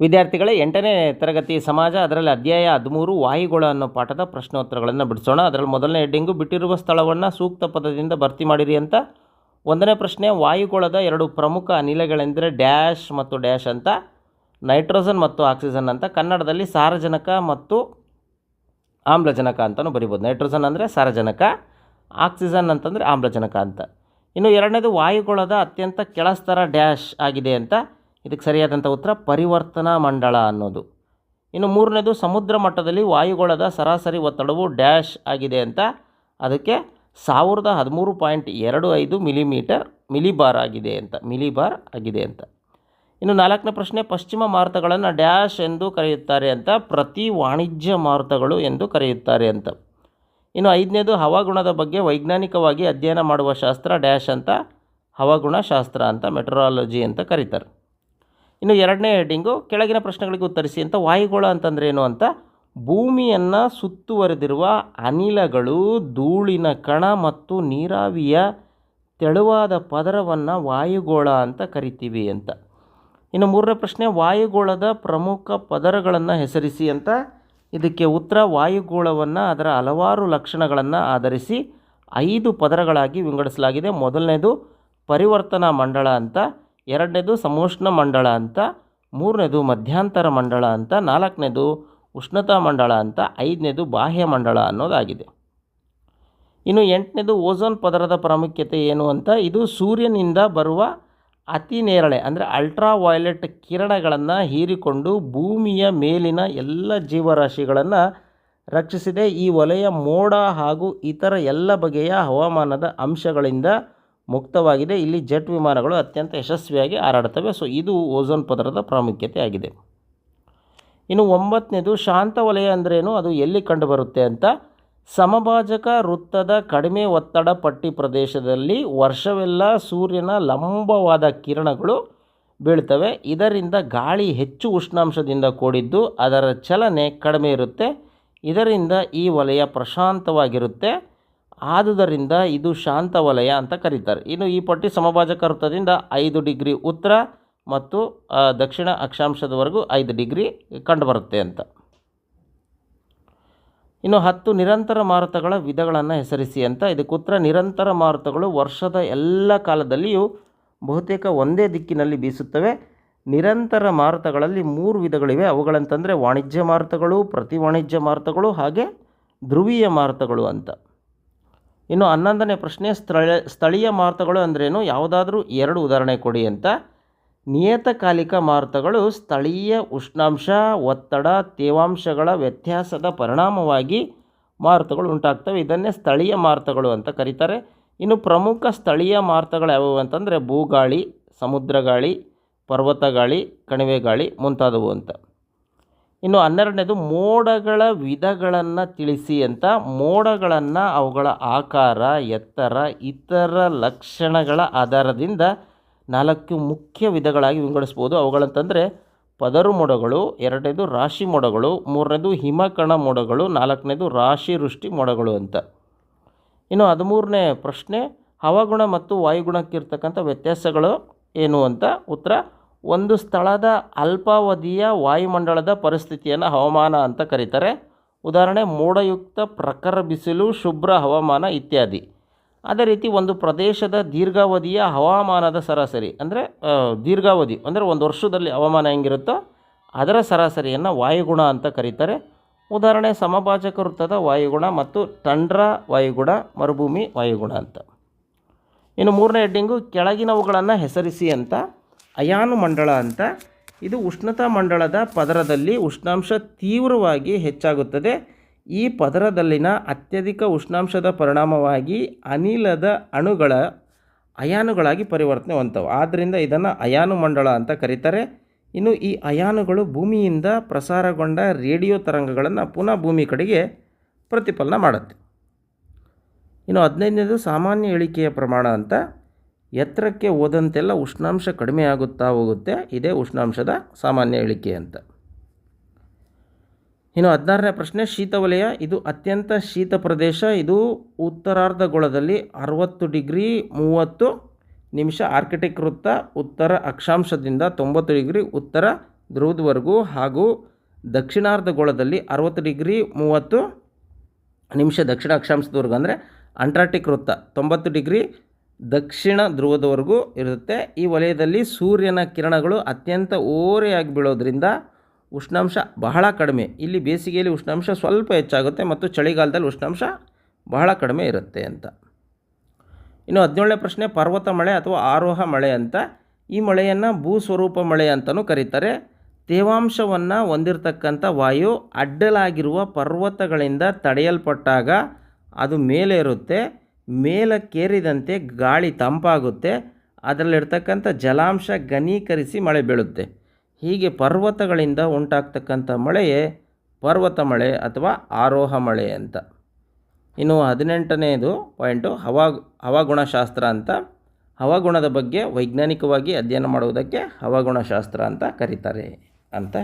ವಿದ್ಯಾರ್ಥಿಗಳೇ, ಎಂಟನೇ ತರಗತಿ ಸಮಾಜ, ಅದರಲ್ಲಿ ಅಧ್ಯಾಯ ಹದಿಮೂರು ವಾಯುಗೋಳ ಅನ್ನೋ ಪಾಠದ ಪ್ರಶ್ನೋತ್ತರಗಳನ್ನು ಬಿಡಿಸೋಣ. ಅದರಲ್ಲಿ ಮೊದಲನೇ ಹೆಡ್ಡಿಂಗು, ಬಿಟ್ಟಿರುವ ಸ್ಥಳವನ್ನು ಸೂಕ್ತ ಪದದಿಂದ ಭರ್ತಿ ಮಾಡಿರಿ ಅಂತ. ಒಂದನೇ ಪ್ರಶ್ನೆ ವಾಯುಗೋಳದ ಎರಡು ಪ್ರಮುಖ ಅನಿಲಗಳೆಂದರೆ ಡ್ಯಾಶ್ ಮತ್ತು ಡ್ಯಾಶ್ ಅಂತ, ನೈಟ್ರೋಜನ್ ಮತ್ತು ಆಕ್ಸಿಜನ್ ಅಂತ. ಕನ್ನಡದಲ್ಲಿ ಸಾರಜನಕ ಮತ್ತು ಆಮ್ಲಜನಕ ಅಂತಲೂ ಬರಿಬೋದು. ನೈಟ್ರೋಜನ್ ಅಂದರೆ ಸಾರಜನಕ, ಆಕ್ಸಿಜನ್ ಅಂತಂದರೆ ಆಮ್ಲಜನಕ ಅಂತ. ಇನ್ನು ಎರಡನೇದು ವಾಯುಗೋಳದ ಅತ್ಯಂತ ಕೆಳಸ್ತರ ಡ್ಯಾಶ್ ಆಗಿದೆ ಅಂತ. ಇದಕ್ಕೆ ಸರಿಯಾದಂಥ ಉತ್ತರ ಪರಿವರ್ತನಾ ಮಂಡಳ ಅನ್ನೋದು. ಇನ್ನು ಮೂರನೇದು ಸಮುದ್ರ ಮಟ್ಟದಲ್ಲಿ ವಾಯುಗೋಳದ ಸರಾಸರಿ ಒತ್ತಡವು ಡ್ಯಾಶ್ ಆಗಿದೆ ಅಂತ. ಅದಕ್ಕೆ ಸಾವಿರದ ಹದಿಮೂರು ಪಾಯಿಂಟ್ ಎರಡು ಐದು ಮಿಲಿಮೀಟರ್ ಮಿಲಿಬಾರ್ ಆಗಿದೆ ಅಂತ, ಮಿಲಿಬಾರ್ ಆಗಿದೆ ಅಂತ. ಇನ್ನು ನಾಲ್ಕನೇ ಪ್ರಶ್ನೆ, ಪಶ್ಚಿಮ ಮಾರುತಗಳನ್ನು ಡ್ಯಾಶ್ ಎಂದು ಕರೆಯುತ್ತಾರೆ ಅಂತ, ಪ್ರತಿ ವಾಣಿಜ್ಯ ಮಾರುತಗಳು ಎಂದು ಕರೆಯುತ್ತಾರೆ ಅಂತ. ಇನ್ನು ಐದನೇದು, ಹವಾಗುಣದ ಬಗ್ಗೆ ವೈಜ್ಞಾನಿಕವಾಗಿ ಅಧ್ಯಯನ ಮಾಡುವ ಶಾಸ್ತ್ರ ಡ್ಯಾಶ್ ಅಂತ, ಹವಾಗುಣ ಶಾಸ್ತ್ರ ಅಂತ, ಮೆಟ್ರಾಲಜಿ ಅಂತ ಕರೀತಾರೆ. ಇನ್ನು ಎರಡನೇ ಹೆಡ್ಡಿಂಗು ಕೆಳಗಿನ ಪ್ರಶ್ನೆಗಳಿಗೆ ಉತ್ತರಿಸಿ ಅಂತ ವಾಯುಗೋಳ ಅಂತಂದ್ರೆ ಏನು ಅಂತ? ಭೂಮಿಯನ್ನು ಸುತ್ತುವರೆದಿರುವ ಅನಿಲಗಳು, ಧೂಳಿನ ಕಣ ಮತ್ತು ನೀರಾವಿಯ ತೆಳುವಾದ ಪದರವನ್ನು ವಾಯುಗೋಳ ಅಂತ ಕರಿತೀವಿ ಅಂತ. ಇನ್ನು ಮೂರನೇ ಪ್ರಶ್ನೆ, ವಾಯುಗೋಳದ ಪ್ರಮುಖ ಪದರಗಳನ್ನು ಹೆಸರಿಸಿ ಅಂತ. ಇದಕ್ಕೆ ಉತ್ತರ, ವಾಯುಗೋಳವನ್ನು ಅದರ ಹಲವಾರು ಲಕ್ಷಣಗಳನ್ನು ಆಧರಿಸಿ ಐದು ಪದರಗಳಾಗಿ ವಿಂಗಡಿಸಲಾಗಿದೆ. ಮೊದಲನೇದು ಪರಿವರ್ತನಾ ಮಂಡಳ ಅಂತ. ಎರಡನೇದು ಸಮೋಷ್ಣ ಮಂಡಳ ಅಂತ, ಮೂರನೇದು ಮಧ್ಯಾಂತರ ಮಂಡಳ ಅಂತ, ನಾಲ್ಕನೇದು ಉಷ್ಣತಾ ಮಂಡಳ ಅಂತ, ಐದನೇದು ಬಾಹ್ಯ ಮಂಡಳ ಅನ್ನೋದಾಗಿದೆ. ಇನ್ನು ಎಂಟನೇದು ಓಝೋನ್ ಪದರದ ಪ್ರಾಮುಖ್ಯತೆ ಏನು ಅಂತ, ಇದು ಸೂರ್ಯನಿಂದ ಬರುವ ಅತಿ ನೇರಳೆ, ಅಂದರೆ ಅಲ್ಟ್ರಾ ವಯಲೆಟ್ ಕಿರಣಗಳನ್ನು ಹೀರಿಕೊಂಡು ಭೂಮಿಯ ಮೇಲಿನ ಎಲ್ಲ ಜೀವರಾಶಿಗಳನ್ನು ರಕ್ಷಿಸಿದೆ. ಈ ವಲಯ ಮೋಡ ಹಾಗೂ ಇತರ ಎಲ್ಲ ಬಗೆಯ ಹವಾಮಾನದ ಅಂಶಗಳಿಂದ ಮುಕ್ತವಾಗಿದೆ. ಇಲ್ಲಿ ಜೆಟ್ ವಿಮಾನಗಳು ಅತ್ಯಂತ ಯಶಸ್ವಿಯಾಗಿ ಹಾರಾಡುತ್ತವೆ. ಸೊ ಇದು ಓಝೋನ್ ಪದರದ ಪ್ರಾಮುಖ್ಯತೆ ಆಗಿದೆ. ಇನ್ನು ಒಂಬತ್ತನೇದು, ಶಾಂತ ವಲಯ ಅಂದ್ರೇನು? ಅದು ಎಲ್ಲಿ ಕಂಡುಬರುತ್ತೆ ಅಂತ? ಸಮಭಾಜಕ ವೃತ್ತದ ಕಡಿಮೆ ಒತ್ತಡ ಪಟ್ಟಿ ಪ್ರದೇಶದಲ್ಲಿ ವರ್ಷವೆಲ್ಲ ಸೂರ್ಯನ ಲಂಬವಾದ ಕಿರಣಗಳು ಬೀಳ್ತವೆ. ಇದರಿಂದ ಗಾಳಿ ಹೆಚ್ಚು ಉಷ್ಣಾಂಶದಿಂದ ಕೂಡಿದ್ದು ಅದರ ಚಲನೆ ಕಡಿಮೆ ಇರುತ್ತೆ. ಇದರಿಂದ ಈ ವಲಯ ಪ್ರಶಾಂತವಾಗಿರುತ್ತೆ. ಆದುದರಿಂದ ಇದು ಶಾಂತ ವಲಯ ಅಂತ ಕರೀತಾರೆ. ಇನ್ನು ಈ ಪಟ್ಟಿ ಸಮಭಾಜಕ ವೃತ್ತದಿಂದ ಐದು ಡಿಗ್ರಿ ಉತ್ತರ ಮತ್ತು ದಕ್ಷಿಣ ಅಕ್ಷಾಂಶದವರೆಗೂ ಐದು ಡಿಗ್ರಿ ಕಂಡುಬರುತ್ತೆ ಅಂತ. ಇನ್ನು ಹತ್ತು ನಿರಂತರ ಮಾರುತಗಳ ವಿಧಗಳನ್ನು ಹೆಸರಿಸಿ ಅಂತ. ಇದಕ್ಕೆ ಉತ್ತರ ನಿರಂತರ ಮಾರುತಗಳು ವರ್ಷದ ಎಲ್ಲ ಕಾಲದಲ್ಲಿಯೂ ಬಹುತೇಕ ಒಂದೇ ದಿಕ್ಕಿನಲ್ಲಿ ಬೀಸುತ್ತವೆ. ನಿರಂತರ ಮಾರುತಗಳಲ್ಲಿ ಮೂರು ವಿಧಗಳಿವೆ. ಅವುಗಳಂತಂದರೆ ವಾಣಿಜ್ಯ ಮಾರುತಗಳು, ಪ್ರತಿ ವಾಣಿಜ್ಯ ಮಾರುತಗಳು, ಹಾಗೆ ಧ್ರುವೀಯ ಮಾರುತಗಳು ಅಂತ. ಇನ್ನು ಹನ್ನೊಂದನೇ ಪ್ರಶ್ನೆ ಸ್ಥಳ ಸ್ಥಳೀಯ ಮಾರುತಗಳು ಅಂದ್ರೇನು? ಯಾವುದಾದ್ರೂ ಎರಡು ಉದಾಹರಣೆ ಕೊಡಿ ಅಂತ. ನಿಯತಕಾಲಿಕ ಮಾರುತಗಳು ಸ್ಥಳೀಯ ಉಷ್ಣಾಂಶ, ಒತ್ತಡ, ತೇವಾಂಶಗಳ ವ್ಯತ್ಯಾಸದ ಪರಿಣಾಮವಾಗಿ ಮಾರುತಗಳು ಉಂಟಾಗ್ತವೆ. ಇದನ್ನೇ ಸ್ಥಳೀಯ ಮಾರುತಗಳು ಅಂತ ಕರೀತಾರೆ. ಇನ್ನು ಪ್ರಮುಖ ಸ್ಥಳೀಯ ಮಾರುತಗಳು ಯಾವುವು ಅಂತಂದರೆ ಭೂಗಾಳಿ, ಸಮುದ್ರ ಗಾಳಿ, ಪರ್ವತ ಗಾಳಿ, ಕಣಿವೆ ಗಾಳಿ ಮುಂತಾದವು ಅಂತ. ಇನ್ನು ಹನ್ನೆರಡನೇದು ಮೋಡಗಳ ವಿಧಗಳನ್ನು ತಿಳಿಸಿ ಅಂತ. ಮೋಡಗಳನ್ನು ಅವುಗಳ ಆಕಾರ, ಎತ್ತರ, ಇತರ ಲಕ್ಷಣಗಳ ಆಧಾರದಿಂದ ನಾಲ್ಕು ಮುಖ್ಯ ವಿಧಗಳಾಗಿ ವಿಂಗಡಿಸ್ಬೋದು. ಅವುಗಳಂತಂದರೆ ಪದರು ಮೋಡಗಳು, ಎರಡನೇದು ರಾಶಿ ಮೋಡಗಳು, ಮೂರನೇದು ಹಿಮಕಣ ಮೋಡಗಳು, ನಾಲ್ಕನೇದು ರಾಶಿ ವೃಷ್ಟಿ ಮೋಡಗಳು ಅಂತ. ಇನ್ನು ಹದಿಮೂರನೇ ಪ್ರಶ್ನೆ, ಹವಾಗುಣ ಮತ್ತು ವಾಯುಗುಣಕ್ಕಿರ್ತಕ್ಕಂಥ ವ್ಯತ್ಯಾಸಗಳು ಏನು ಅಂತ ಉತ್ತರ ಒಂದು ಸ್ಥಳದ ಅಲ್ಪಾವಧಿಯ ವಾಯುಮಂಡಲದ ಪರಿಸ್ಥಿತಿಯನ್ನು ಹವಾಮಾನ ಅಂತ ಕರೀತಾರೆ. ಉದಾಹರಣೆ, ಮೋಡಯುಕ್ತ ಪ್ರಖರ ಬಿಸಿಲು, ಶುಭ್ರ ಹವಾಮಾನ ಇತ್ಯಾದಿ. ಅದೇ ರೀತಿ ಒಂದು ಪ್ರದೇಶದ ದೀರ್ಘಾವಧಿಯ ಹವಾಮಾನದ ಸರಾಸರಿ, ಅಂದರೆ ದೀರ್ಘಾವಧಿ, ಅಂದರೆ ಒಂದು ವರ್ಷದಲ್ಲಿ ಹವಾಮಾನ ಹೆಂಗಿರುತ್ತೋ ಅದರ ಸರಾಸರಿಯನ್ನು ವಾಯುಗುಣ ಅಂತ ಕರೀತಾರೆ. ಉದಾಹರಣೆ, ಸಮಭಾಜಕ ವೃತ್ತದ ವಾಯುಗುಣ ಮತ್ತು ತಂಡ್ರ ವಾಯುಗುಣ, ಮರುಭೂಮಿ ವಾಯುಗುಣ ಅಂತ. ಇನ್ನು ಮೂರನೇ ಹೆಡ್ಡಿಂಗು, ಕೆಳಗಿನವುಗಳನ್ನು ಹೆಸರಿಸಿ ಅಂತ. ಅಯಾನು ಮಂಡಳ ಅಂತ. ಇದು ಉಷ್ಣತಾ ಮಂಡಳದ ಪದರದಲ್ಲಿ ಉಷ್ಣಾಂಶ ತೀವ್ರವಾಗಿ ಹೆಚ್ಚಾಗುತ್ತದೆ. ಈ ಪದರದಲ್ಲಿನ ಅತ್ಯಧಿಕ ಉಷ್ಣಾಂಶದ ಪರಿಣಾಮವಾಗಿ ಅನಿಲದ ಅಣುಗಳ ಅಯಾನುಗಳಾಗಿ ಪರಿವರ್ತನೆ ಹೊಂದವು ಆದ್ದರಿಂದ ಇದನ್ನು ಅಯಾನು ಮಂಡಳ ಅಂತ ಕರೀತಾರೆ. ಇನ್ನು ಈ ಅಯಾನುಗಳು ಭೂಮಿಯಿಂದ ಪ್ರಸಾರಗೊಂಡ ರೇಡಿಯೋ ತರಂಗಗಳನ್ನು ಪುನಃ ಭೂಮಿ ಕಡೆಗೆ ಪ್ರತಿಫಲನ ಮಾಡುತ್ತೆ. ಇನ್ನು ಹದಿನೈದನೇದು ಸಾಮಾನ್ಯ ಇಳಿಕೆಯ ಪ್ರಮಾಣ ಅಂತ. ಎತ್ತರಕ್ಕೆ ಹೋದಂತೆಲ್ಲ ಉಷ್ಣಾಂಶ ಕಡಿಮೆ ಆಗುತ್ತಾ ಹೋಗುತ್ತೆ. ಇದೇ ಉಷ್ಣಾಂಶದ ಸಾಮಾನ್ಯ ಇಳಿಕೆ ಅಂತ. ಇನ್ನು ಹದಿನಾರನೇ ಪ್ರಶ್ನೆ, ಶೀತವಲಯ, ಇದು ಅತ್ಯಂತ ಶೀತ ಪ್ರದೇಶ. ಇದು ಉತ್ತರಾರ್ಧಗೋಳದಲ್ಲಿ ಅರವತ್ತು ಡಿಗ್ರಿ ಮೂವತ್ತು ನಿಮಿಷ ಆರ್ಕಿಟಿಕ್ ವೃತ್ತ, ಉತ್ತರ ಅಕ್ಷಾಂಶದಿಂದ ತೊಂಬತ್ತು ಡಿಗ್ರಿ, ಉತ್ತರ ಧ್ರುವದವರೆಗೂ ಹಾಗೂ ದಕ್ಷಿಣಾರ್ಧಗೋಳದಲ್ಲಿ ಅರವತ್ತು ಡಿಗ್ರಿ ಮೂವತ್ತು ನಿಮಿಷ ದಕ್ಷಿಣ ಅಕ್ಷಾಂಶದವರೆಗೂ ಅಂದರೆ ಅಂಟಾರ್ಟಿಕ್ ವೃತ್ತ, ತೊಂಬತ್ತು ಡಿಗ್ರಿ ದಕ್ಷಿಣ ಧ್ರುವದವರೆಗೂ ಇರುತ್ತೆ. ಈ ವಲಯದಲ್ಲಿ ಸೂರ್ಯನ ಕಿರಣಗಳು ಅತ್ಯಂತ ಓರೆಯಾಗಿ ಬೀಳೋದ್ರಿಂದ ಉಷ್ಣಾಂಶ ಬಹಳ ಕಡಿಮೆ. ಇಲ್ಲಿ ಬೇಸಿಗೆಯಲ್ಲಿ ಉಷ್ಣಾಂಶ ಸ್ವಲ್ಪ ಹೆಚ್ಚಾಗುತ್ತೆ ಮತ್ತು ಚಳಿಗಾಲದಲ್ಲಿ ಉಷ್ಣಾಂಶ ಬಹಳ ಕಡಿಮೆ ಇರುತ್ತೆ ಅಂತ. ಇನ್ನು ಹದಿನೇಳನೇ ಪ್ರಶ್ನೆ, ಪರ್ವತ ಮಳೆ ಅಥವಾ ಆರೋಹ ಮಳೆ ಅಂತ. ಈ ಮಳೆಯನ್ನು ಭೂಸ್ವರೂಪ ಮಳೆ ಅಂತಲೂ ಕರೀತಾರೆ. ತೇವಾಂಶವನ್ನು ಹೊಂದಿರತಕ್ಕಂಥ ವಾಯು ಅಡ್ಡಲಾಗಿರುವ ಪರ್ವತಗಳಿಂದ ತಡೆಯಲ್ಪಟ್ಟಾಗ ಅದು ಮೇಲೆ ಇರುತ್ತೆ. ಮೇಲಕ್ಕೇರಿದಂತೆ ಗಾಳಿ ತಂಪಾಗುತ್ತೆ. ಅದರಲ್ಲಿರ್ತಕ್ಕಂಥ ಜಲಾಂಶ ಘನೀಕರಿಸಿ ಮಳೆ ಬೀಳುತ್ತೆ. ಹೀಗೆ ಪರ್ವತಗಳಿಂದ ಉಂಟಾಗ್ತಕ್ಕಂಥ ಮಳೆಯೇ ಪರ್ವತ ಮಳೆ ಅಥವಾ ಆರೋಹ ಮಳೆ ಅಂತ. ಇನ್ನು ಹದಿನೆಂಟನೆಯದು ಪಾಯಿಂಟು ಹವಾ, ಹವಾಗುಣಶಾಸ್ತ್ರ ಅಂತ. ಹವಾಗುಣದ ಬಗ್ಗೆ ವೈಜ್ಞಾನಿಕವಾಗಿ ಅಧ್ಯಯನ ಮಾಡುವುದಕ್ಕೆ ಹವಾಗುಣಶಾಸ್ತ್ರ ಅಂತ ಕರೀತಾರೆ ಅಂತ